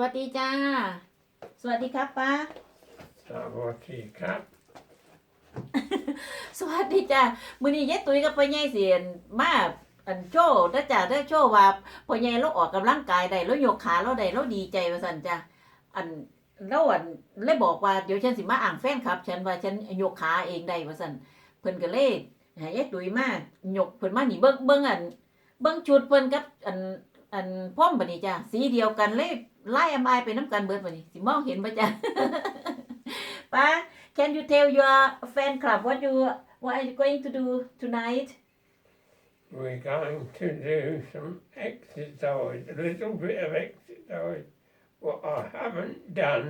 วัสดีจ้า สวัสดีครับป้า สวัสดีครับสวัสดีจ้ามื้อนี้ยายตุ้ยกับพ่อใหญ่เสียนมาอันโชว์ถ้าจ้าได้โชว์ว่าพ่อใหญ่เราออกกำลังกายได้แล้วยกขาเราได้เราดีใจว่าซั่นจ้าอันเราอันเลยบอกว่าเดี๋ยวฉันสิมาอ่างแฟนครับ ฉันว่าฉันยกขาเองได้ว่าซั่นเพิ่นก็เลยให้ยายตุ้ยมายกเพิ่นมานี่เบิ่งเบิ่งอันเบิ่งชุดเพิ่นกับอันอันพร้อมบัดนี้จ้าสีเดียวกันเลย ไล่อมายไปนํกันเบิดบัดนี้สิมองเห็นบ่จ้าป้า Can you tell your fan club what you what are you going to do tonight? We're going to do some exercise, a little bit of exercise, what I haven't done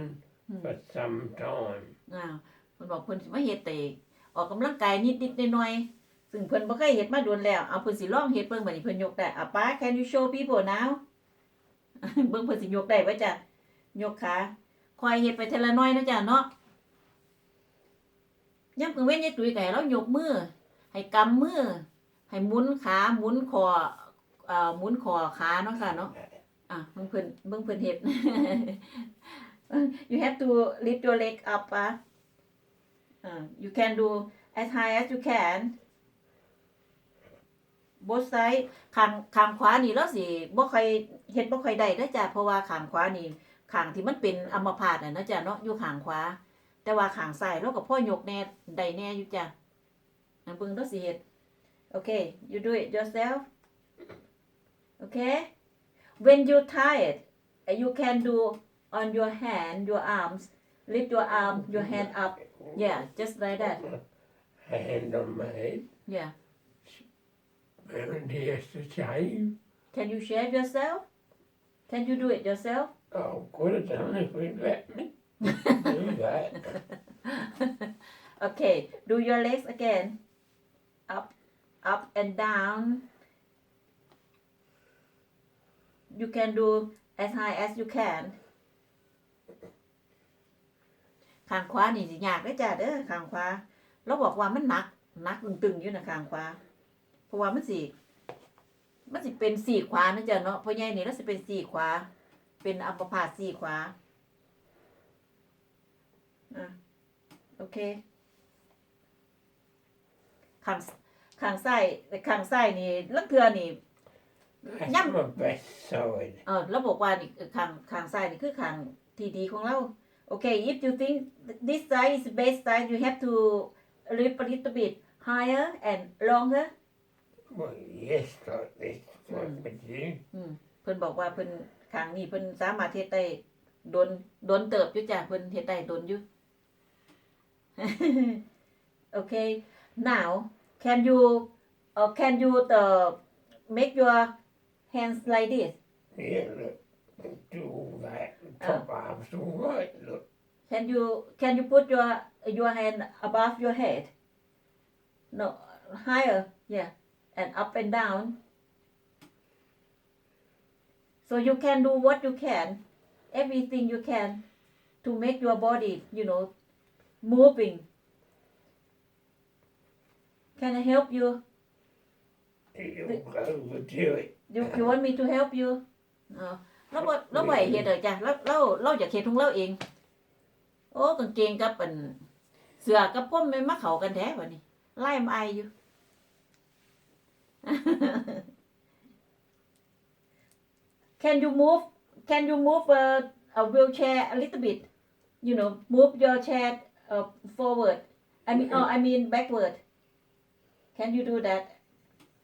for some time. อ้าวเพิ่นบอกเพิ่นสิมาเฮ็ดแต่ออกกำลังกายนิดๆหน่อยๆซึ่งเพิ่นบ่เคยเฮ็ดมาโดนแล้ว เอาเพิ่นสิลองเฮ็ดเบิ่งบัดนี้เพิ่นยกได้อะป้า Can you show people now เบิ่งเพิ่นสิยกได้บ่จ้ะยกขาคอยเฮ็ดไปทีละน้อยนะจ้ะเนาะยามกลางเว้นยายตุ้ยก็ให้เรายกมือ ให้กำมือ ให้หมุนขาหมุนคออ่อหมุนคอขาเนาะค่ะเนาะอะเบิ่งเพิ่นเบิ่งเพิ่นเฮ็ด you have to lift your leg up อะอ่า you can do as high as you can both side ข้างข้างขวานี่แล้วสิบ่ค่อยเฮ็ดบ่ค่อยได้เด้อจ้ะเพราะว่าข้างขวานี่ข้างที่มันเป็นอัมพาตน่ะนะจ้ะเนาะอยู่ข้างขวา แต่ว่าข้างซ้ายเราก็พ่อยกแน่ได้แน่อยู่จ้ะอันเบิ่งเด้อสิเฮ็ด okay you do it yourself okay when you're tired uh, you can do on your hand your arms lift your arm your hand up yeah just like that Hand on my head, yeah and here's the shave. can you shave yourself can you do it yourself Oh, could have done if we'd let me do that. okay do your legs again up up and down you can do as high as you can ข้างขวานี่สิยากเด้อจ้าเด้อข้างขวาเราบอกว่ามันหนักหนักตึงๆอยู่นะข้างขวา เพราะว่ามันสิมันสิเป็นสี่ขวานะจ้ะเนาะเพราะใหญ่นี่แล้วสิเป็นสี่ขวา เป็นอัมพาตสี่ขวาอะโอเคข้างข้างซ้ายข้างซ้ายนี่ลังเทือนี่ That's Yum. my best side. เออเราบอกว่านี่เอ่อข้างข้างซ้ายนี่คือข้างที่ดีของเราโอเค if you think this side is the best side you have to lift a little bit higher and longer Well, yes, like this, what Mm. would you? อืมเพิ่นบอกว่าเพิ่นข้างนี้เพิ่นสามารถเฮ็ดได้โดนโดนเติบอยู่จ้ะเพิ่นเฮ็ดได้โดนอยู่ okay now can you uh, can you the make your hands like this Yeah, look, do all that. The top half's all right, look. Can you can you put your your hand above your head? No, higher. Yeah, and up and down. So you can do what you can, everything you can, to make your body, you know, moving. Can I help you? You'll overdo it. You you want me to help you? อ๋อเราบ่เราบ่ให้เฮ็ดเด้อจ้ะเราเราเราอยากเฮ็ดของเราเอง โอ้กางเกงกับอันเสื้อกับผมมันมาเข้ากันแท้บัดนี้ไล่มาไอายอยู่ Can you move Can you move a, a wheelchair a little bit? You know move your chair uh, forward. I mean oh I mean backward. Can you do that?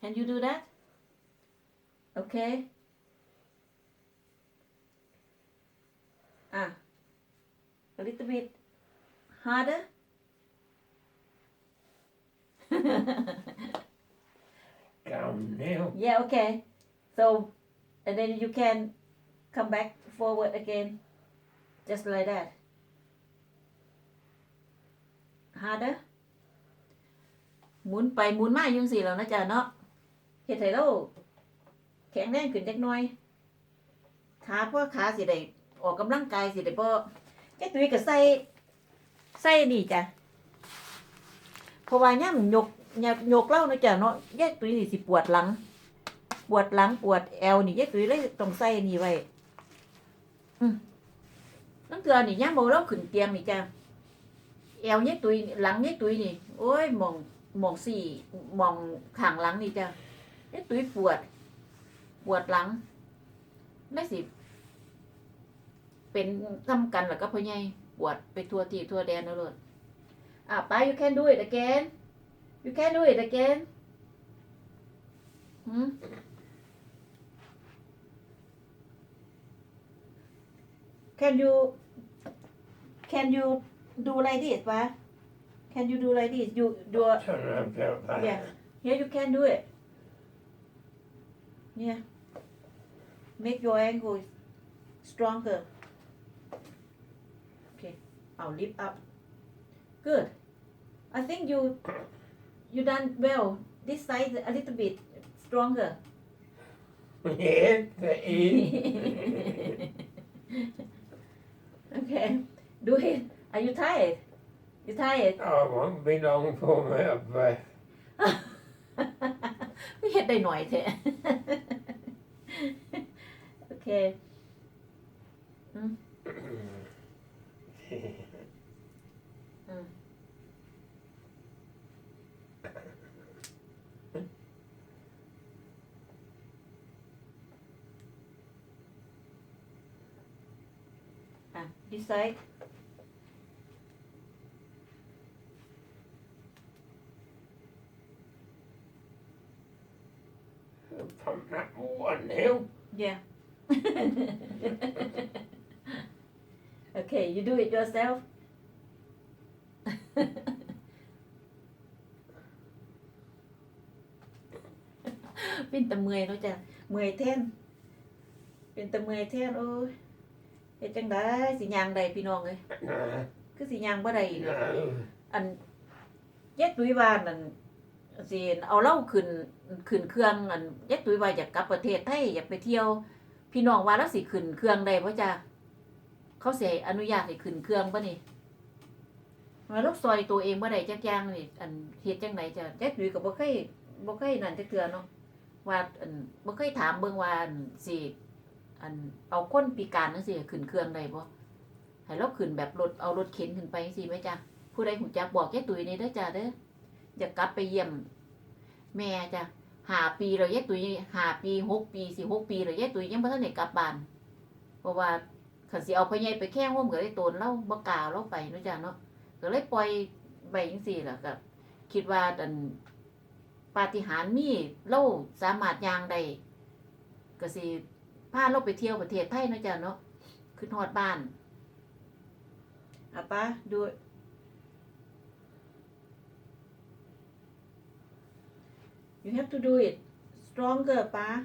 Can you do that? Okay. อ่ะ a little bit harder Come now. yeah okay so and then you can come back forward again just like that harder หมุนไปหมุนมาอยุ่งสิแล้วนะจ๊ะเนาะเฮ็ดให้เราแข็งแรงขึ้นจักน่อย ขาพราะขาสิได้ออกกำลังกายสิได้บ่แกตุ้ยก็ใส่ ใส่นี่จ้ะเพราะว่าย่ำยก ยกยกเล่านะจ๊ะเนาะแยกตุ้ยนี่สิปวดหลัง ปวดหลังปวดแอวนี่แยายตุ้ยเลยต้องใส่นี่ไว้ตั้งเทื่อนี่ย่ามบ่เราขึ้นเตียงนี่จ้ะแอวเนี่ยตุยหลังเนี่ยตุยนี่โอ้ยมองมองสี่มองข้างหลังนี่จ้ะเนี่ยตุยปวด ปวดหลังได้สิเป็นทำกันแล้วก็พ่อใหญ่ปวดไปทั่วที่ทั่วแดนแล้วเลยอะไป you can do it again You can do it again. Hmm? Can you can you do like this. Can you do like this? You do a, yeah. Yeah, you can do it. Yeah. Make your angle stronger. Okay. I'll lift up. Good. I think you you done well. This side a little bit stronger. Yes, that is. okay. Do it. Are you tired? You tired? I won't be long for me out of breath. ไม่เห็นได้หน่อยแท้ โอเค อ่ะ this side Pump that one hill. yeah okay you do it yourself เป็นตะเมอยเนาะจ้ะ เมอยแท่นเป็นตะเมอยแท่นโอ้ยเฮ็ดจังได้สิยางใดพี่น้องเอ้ย No, คือสิยางบ่ได้อีก no. อันเย็ดตุ้ยว่านั่นสิเอาเหล่าขึ้นขึ้นเครื่องอันเย็ดตุ้ยว่าอยากกลับประเทศไทยอยากไปเที่ยว พี่น้องว่าแล้วสิขึ้นเครื่องได้บ่จ้ะเขาสิให้อนุญาตให้ขึ้นเครื่องบ่นี่มาลูกซอยตัวเองบ่ได้จักอย่างนี่อันเฮ็ดจังไดจ้ะเย็ดตุ้ยก็บ่เคยบ่เคยนั่นจักเทื่อเนาะว่าอันบ่เคยถามเบิ่งว่าอันสิ อันเอาคนพิการจังซี่ขึ้นเครื่องได้บ่ให้เราขึ้นแบบรถเอารถเข็นขึ้นไปจังซี่ไหมจ้ะผู้ใดหูจักบอกแย่ตุยนี่เด้อจ้าเด้ออยากกลับไปเยี่ยม แม่จ้ะหาปีแล้วแย่ตุยหาปีหกปีสี่หกปีแล้วแย่ตุยยังบ่ทันได้กลับบ้านเพราะว่าขันสิเอาพ่อใหญ่ไปแข้งร่วมกับไอ้ตนเล่าบ่กาเล่าไปนาะจ้ะเนาะก็เลยปล่อยไปจังซี่ละก็คิดว่าดันปาฏิหาริย์มีเล่าสามารถยางได้ก็สิ พาเราไปเที่ยวประเทศไทยเนาะจ้ะเนาะขึ้นฮอดบ้านอะป้าดู You have to do it stronger, pa.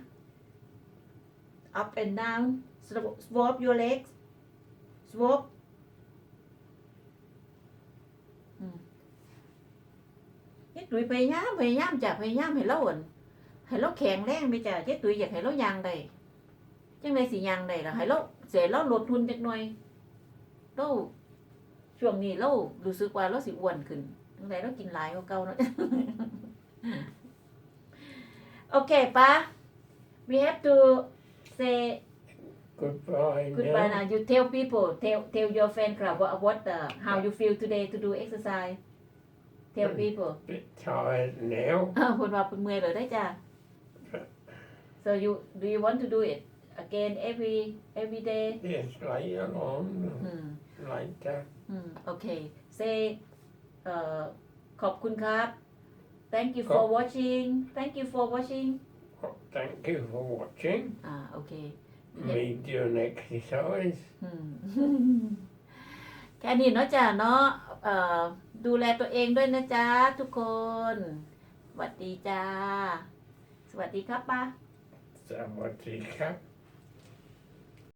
Up and down. swap your legs. Swap. เจ๊ตุ้ยพยายามพยายามจ้ะพยายามให้เราอั่นให้เราแข็งแรงไปจ้ะเจ๊ตุ้ยอยากให้เรายางได้ จังไดสิยางได้ล่ะให้เราเสียเราลดทุนจักหน่อยเราช่วงนี้เรารู้สึกว่าเราสิอ้วนขึ้นจังไดเรากินหลายกว่าเก่าเนาะ Okay, Pa. We have to say Goodbye. goodbye now. now. You tell people, tell tell your fan club what what uh, how you feel today to do exercise. Tell Mm. people. Bit tired now. คนว่าเป็นเมื่อยเลยได้จ้ะ So you do you want to do it again every every day? Yes, later on. อืม Later. อืมโอเค say เอ่อขอบคุณครับ Thank you ครั for บ watching Thank you for watching Well, Thank you for watching อ่าโอเค me doing exercise. อืม แค่นี้เนาะจ้ะเนาะเอ่อดูแลตัวเองด้วยนะจ๊ะทุกคน สวัสดีจ้า สวัสดีครับป้า Somebody come.